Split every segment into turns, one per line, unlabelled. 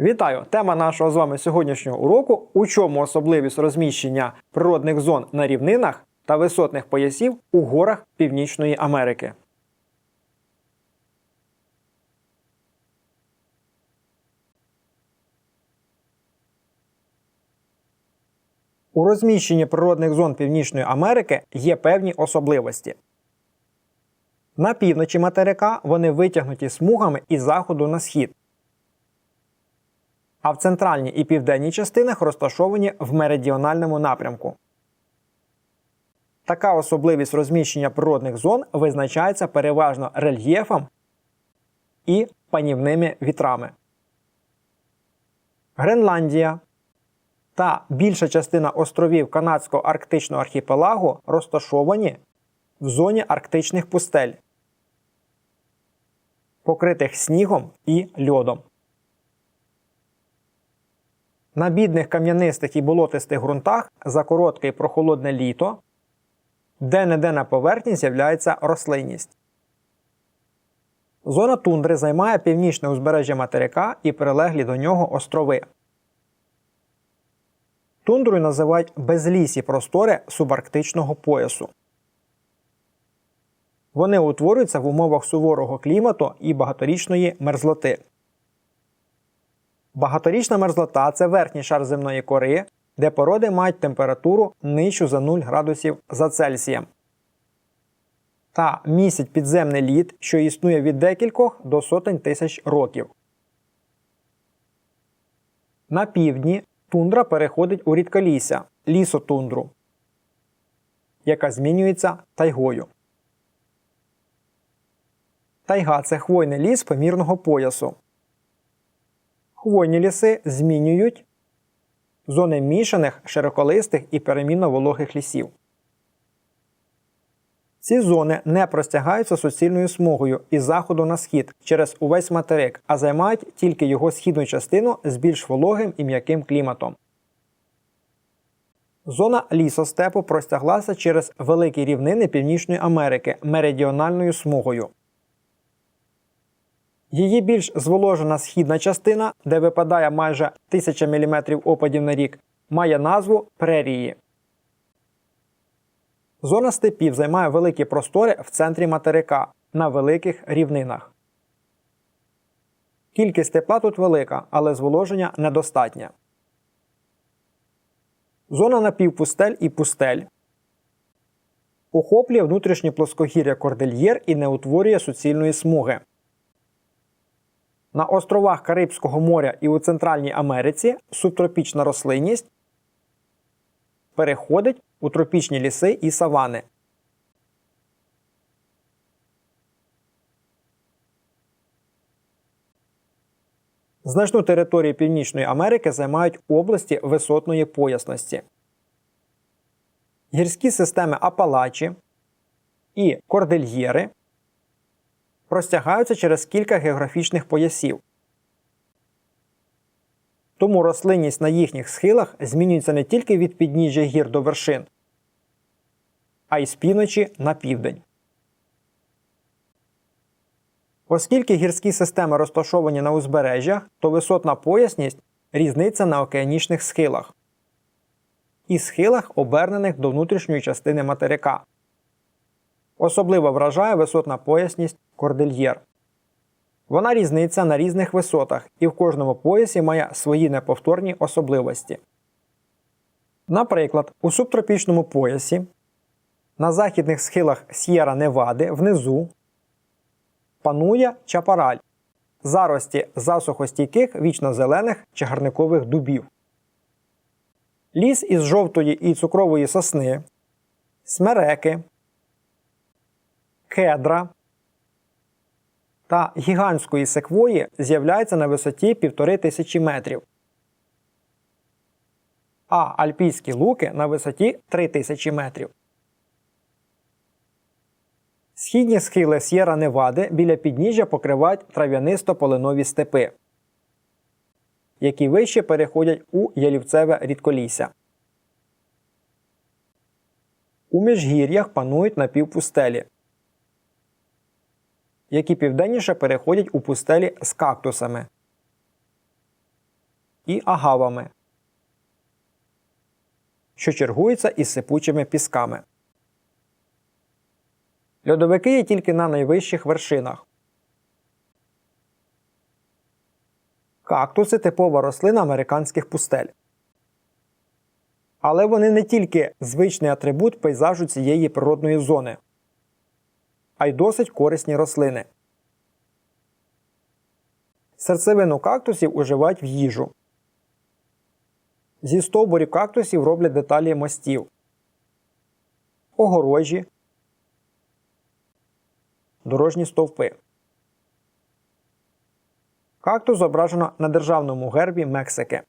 Вітаю! Тема нашого з вами сьогоднішнього уроку у чому особливість розміщення природних зон на рівнинах та висотних поясів у горах Північної Америки. У розміщенні природних зон Північної Америки є певні особливості. На півночі материка вони витягнуті смугами із заходу на схід а в центральній і південній частинах розташовані в меридіональному напрямку. Така особливість розміщення природних зон визначається переважно рельєфом і панівними вітрами. Гренландія та більша частина островів Канадського арктичного архіпелагу розташовані в зоні арктичних пустель, покритих снігом і льодом. На бідних кам'янистих і болотистих ґрунтах за коротке і прохолодне літо де-не-де на поверхні з'являється рослинність. Зона тундри займає північне узбережжя материка і прилеглі до нього острови. Тундрою називають безлісі простори субарктичного поясу. Вони утворюються в умовах суворого клімату і багаторічної мерзлоти. Багаторічна мерзлота це верхній шар земної кори, де породи мають температуру нижчу за 0 градусів за Цельсієм. Та містять підземний лід, що існує від декількох до сотень тисяч років. На півдні тундра переходить у рідколісся лісотундру, яка змінюється тайгою. Тайга це хвойний ліс помірного поясу. Хвойні ліси змінюють зони мішаних, широколистих і перемінно вологих лісів. Ці зони не простягаються суцільною смугою із заходу на схід через увесь материк, а займають тільки його східну частину з більш вологим і м'яким кліматом. Зона лісостепу простяглася через великі рівнини Північної Америки меридіональною смугою. Її більш зволожена східна частина, де випадає майже 1000 мм опадів на рік, має назву прерії. Зона степів займає великі простори в центрі материка на великих рівнинах. Кількість тепла тут велика, але зволоження недостатнє. Зона напівпустель і пустель охоплює внутрішні плоскогір'я кордильєр і не утворює суцільної смуги. На островах Карибського моря і у Центральній Америці субтропічна рослинність переходить у тропічні ліси і савани. Значну територію Північної Америки займають області висотної поясності. Гірські системи Апалачі і Кордильєри простягаються через кілька географічних поясів. Тому рослинність на їхніх схилах змінюється не тільки від підніжжя гір до вершин, а й з півночі на південь. Оскільки гірські системи розташовані на узбережжях, то висотна поясність різниця на океанічних схилах і схилах, обернених до внутрішньої частини материка. Особливо вражає висотна поясність кордильєр. Вона різниця на різних висотах і в кожному поясі має свої неповторні особливості. Наприклад, у субтропічному поясі на західних схилах С'єра Невади внизу панує чапараль зарості засухостійких вічнозелених чагарникових дубів. Ліс із жовтої і цукрової сосни, смереки, кедра та гігантської секвої з'являється на висоті 1500 метрів, а альпійські луки на висоті 3000 метрів. Східні схили С'єра Невади біля підніжжя покривають трав'янисто-полинові степи, які вище переходять у ялівцеве рідколісся. У міжгір'ях панують напівпустелі які південніше переходять у пустелі з кактусами. і агавами, що чергуються із сипучими пісками. Льодовики є тільки на найвищих вершинах. Кактуси типова рослина американських пустель. Але вони не тільки звичний атрибут пейзажу цієї природної зони, а й досить корисні рослини. Серцевину кактусів уживають в їжу. Зі стовбурів кактусів роблять деталі мостів, огорожі, дорожні стовпи. Кактус зображено на державному гербі Мексики.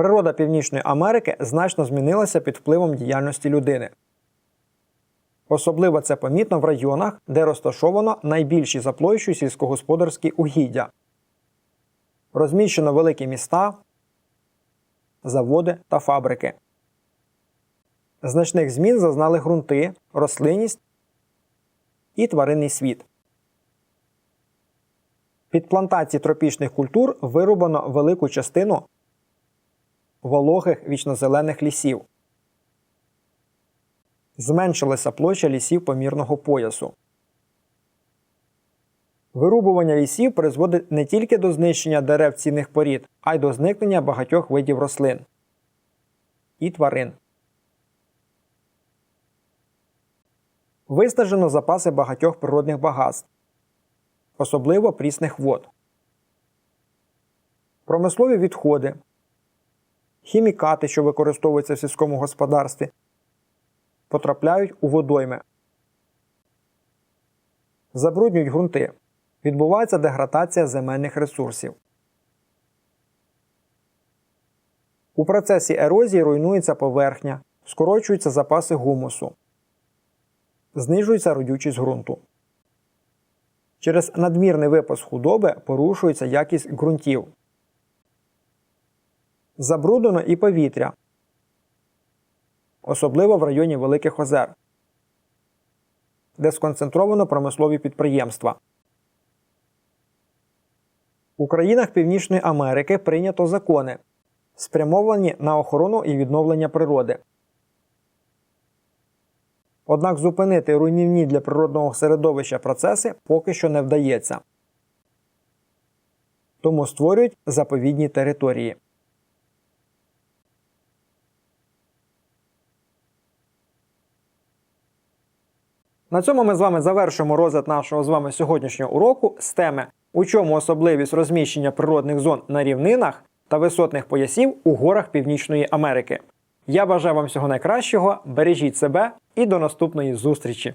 Природа Північної Америки значно змінилася під впливом діяльності людини. Особливо це помітно в районах, де розташовано найбільші за площею сільськогосподарські угіддя. Розміщено великі міста, заводи та фабрики. Значних змін зазнали ґрунти, рослинність і тваринний світ. Під плантації тропічних культур вирубано велику частину вологих вічнозелених лісів. Зменшилася площа лісів помірного поясу. Вирубування лісів призводить не тільки до знищення дерев цінних порід, а й до зникнення багатьох видів рослин і тварин. Виснажено запаси багатьох природних багатств, особливо прісних вод. Промислові відходи, хімікати, що використовуються в сільському господарстві, потрапляють у водойми, забруднюють ґрунти. Відбувається деградація земельних ресурсів. У процесі ерозії руйнується поверхня, скорочуються запаси гумусу, знижується родючість ґрунту. Через надмірний випас худоби порушується якість ґрунтів. Забруднено і повітря, особливо в районі Великих Озер, де сконцентровано промислові підприємства. У країнах Північної Америки прийнято закони, спрямовані на охорону і відновлення природи. Однак зупинити руйнівні для природного середовища процеси поки що не вдається. Тому створюють заповідні території. На цьому ми з вами завершимо розгляд нашого з вами сьогоднішнього уроку з теми, у чому особливість розміщення природних зон на рівнинах та висотних поясів у горах Північної Америки. Я бажаю вам всього найкращого, бережіть себе і до наступної зустрічі!